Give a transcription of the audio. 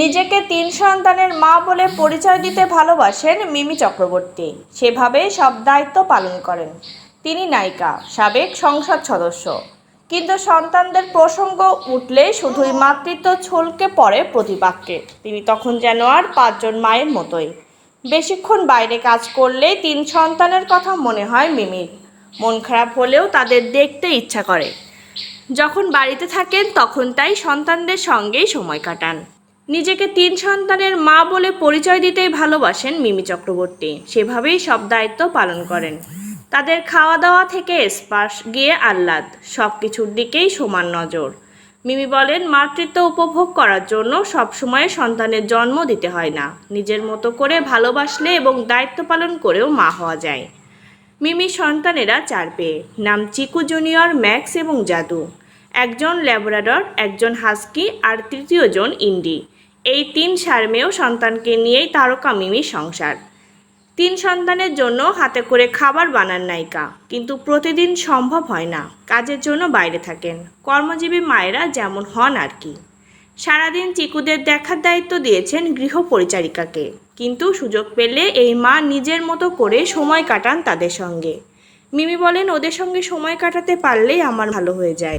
নিজেকে তিন সন্তানের মা বলে পরিচয় দিতে ভালোবাসেন মিমি চক্রবর্তী। সেভাবেই সব দায়িত্ব পালন করেন। তিনি নায়িকা, সাবেক সংসদ সদস্য। কিন্তু সন্তানদের প্রসঙ্গ উঠলে শুধুই মাতৃত্ব ছলকে পড়ে প্রতিবাক্যে তিনি তখন যেন আর পাঁচজন মায়ের মতোই। বেশিক্ষণ বাইরে কাজ করলে তিন সন্তানের কথা মনে হয় মিমির। মন খারাপ হলেও তাদের দেখতে ইচ্ছা করে। যখন বাড়িতে থাকেন, তখন তাই সন্তানদের সঙ্গেই সময় কাটান। নিজেকে তিন সন্তানের মা বলে পরিচয় দিতেই ভালোবাসেন মিমি চক্রবর্তী। সেভাবেই সব দায়িত্ব পালন করেন। তাদের খাওয়া দাওয়া থেকে স্পার্শ গিয়ে আহ্লাদ সব কিছুর দিকেই সমান নজর। মিমি বলেন, মাতৃত্ব উপভোগ করার জন্য সবসময় সন্তানের জন্ম দিতে হয় না। নিজের মতো করে ভালোবাসলে এবং দায়িত্ব পালন করেও মা হওয়া যায়। মিমি সন্তানেরা চার পেয়ে। নাম চিকু জুনিয়র, ম্যাক্স এবং জাদু। একজন ল্যাবরাডর, একজন হাস্কি, আর তৃতীয়জন ইন্ডি। এই তিন সারমেয় সন্তানকে নিয়েই তারকা মিমির সংসার। তিন সন্তানের জন্য হাতে করে খাবার বানান নায়িকা, কিন্তু প্রতিদিন সম্ভব হয় না, কাজের জন্য বাইরে থাকেন। কর্মজীবী মায়েরা যেমন হন আর কি। সারাদিন চিকুদের দেখার দায়িত্ব দিয়েছেন গৃহ পরিচারিকাকে কিন্তু সুযোগ পেলে এই মা নিজের মতো করে সময় কাটান তাদের সঙ্গে। মিমি বলেন, ওদের সঙ্গে সময় কাটাতে পারলেই আমার ভালো হয়ে যায়।